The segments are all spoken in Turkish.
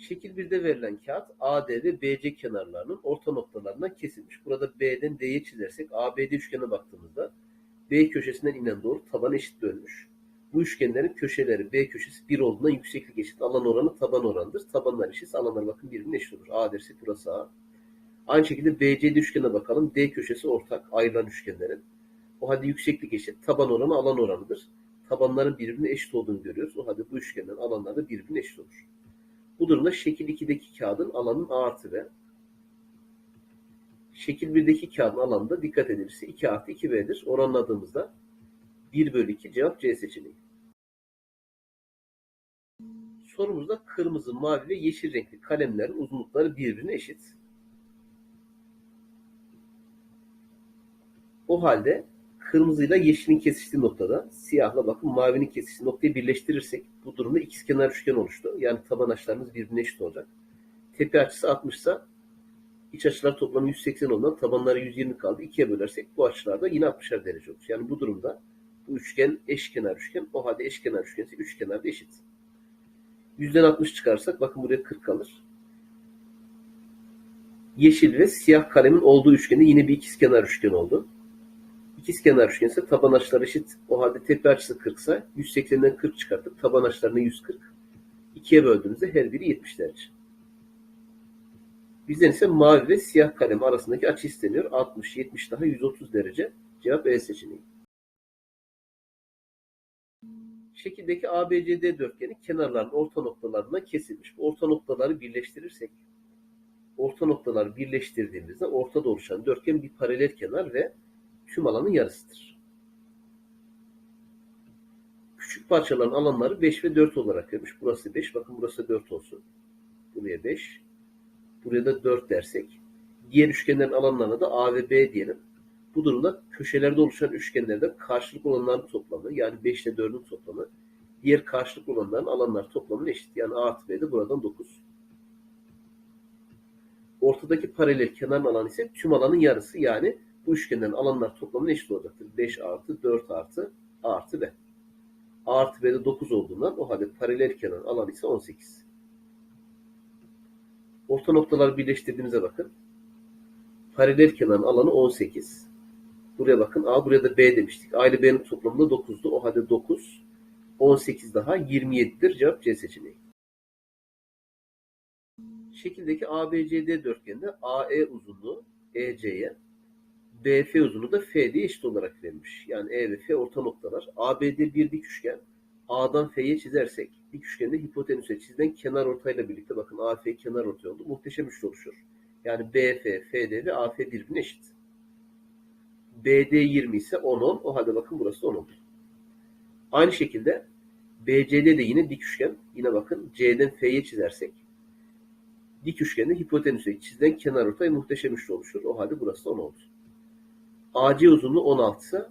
Şekil 1'de verilen kağıt AD ve BC kenarlarının orta noktalarından kesilmiş. Burada B'den D'ye çizersek ABD üçgene baktığımızda B köşesinden inen doğru taban eşit bölmüş. Bu üçgenlerin köşeleri B köşesi 1 olduğundan yükseklik eşit alan oranı taban oranıdır. Tabanlar eşit alanlar bakın birbirine eşit olur. A dersi burası A. Aynı şekilde BCD üçgene bakalım. D köşesi ortak ayrılan üçgenlerin. O halde yükseklik eşit taban oranı alan oranıdır. Tabanların birbirine eşit olduğunu görüyoruz. O halde bu üçgenlerin alanları birbirine eşit olur. Bu durumda şekil 2'deki kağıdın alanın A artı B. Şekil 1'deki kağıdın alanı da dikkat edilirse 2 artı 2B'dir. Oranladığımızda 1 bölü 2 cevap C seçeneği. Sorumuzda kırmızı, mavi ve yeşil renkli kalemlerin uzunlukları birbirine eşit. O halde kırmızıyla yeşilin kesiştiği noktada siyahla bakın mavinin kesiştiği noktayı birleştirirsek bu durumda ikizkenar üçgen oluştu. Yani taban açılarımız birbirine eşit olacak. Tepe açısı 60 ise iç açılar toplamı 180 olduğundan tabanları 120 kaldı. İkiye bölersek bu açılarda yine 60'ar derece olur. Yani bu durumda bu üçgen eşkenar üçgen. O halde eşkenar üçgen ise üç kenarda eşit. Yüzden 60 çıkarsak bakın buraya 40 kalır. Yeşil ve siyah kalemin olduğu üçgende yine bir ikizkenar üçgen oldu. İkizkenar üçgen ise taban açıları eşit. O halde tepe açısı 40 ise 180'den 40 çıkartıp taban açılarını 140. İkiye böldüğümüzde her biri 70 derece. Bizden ise mavi ve siyah kalem arasındaki açı isteniyor. 60, 70 daha 130 derece. Cevap E seçeneği. Şekildeki ABCD dörtgeni kenarların orta noktalarından kesilmiş. Bu orta noktaları birleştirirsek orta noktaları birleştirdiğimizde ortada oluşan dörtgen bir paralel kenar ve tüm alanın yarısıdır. Küçük parçaların alanları 5 ve 4 olarak vermiş. Burası 5. Bakın burası 4 olsun. Buraya 5. Buraya da 4 dersek. Diğer üçgenlerin alanlarına da A ve B diyelim. Bu durumda köşelerde oluşan üçgenlerde karşılık olanların toplamı yani 5 ile 4'ün toplamı diğer karşılık olanların alanlar toplamına eşit. Yani A artı B de buradan 9. Ortadaki paralel kenarın alanı ise tüm alanın yarısı yani bu üçgenlerin alanlar toplamına eşit olacaktır. 5 artı 4 artı A artı B. A artı B'de 9 olduğundan o halde paralel kenarın alanı ise 18. Orta noktaları birleştirdiğimize bakın. Paralel kenarın alanı 18. Buraya bakın. A buraya da B demiştik. A ile B'nin toplamı da 9'du. O halde 9. 18 daha 27'dir. Cevap C seçeneği. Şekildeki ABCD dörtgeninde AE uzunluğu EC'ye, BF uzunluğu da FD'ye eşit olarak verilmiş. Yani E ve F orta noktalar. ABD bir dik üçgen. A'dan F'ye çizersek dik üçgende hipotenüse çizilen kenar ortayla birlikte bakın AF kenar ortay oldu. Muhteşem üçlü oluşur. Yani BF, FD ve AF birbirine eşit. BD 20 ise 10 10. O halde bakın burası 10 oldu. Aynı şekilde BCD de yine dik üçgen. Yine bakın C'den F'ye çizersek dik üçgende hipotenüse çizilen kenar ortay muhteşem üçlü oluşur. O halde burası da 10 oldu. AC uzunluğu 16 ise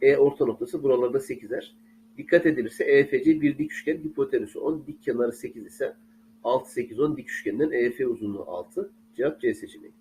E orta noktası buralarda 8'er. Dikkat edilirse EFC bir dik üçgen hipotenüsü 10 dik kenarı 8 ise 6 8 10 dik üçgenden EF uzunluğu 6. Cevap C seçeneği.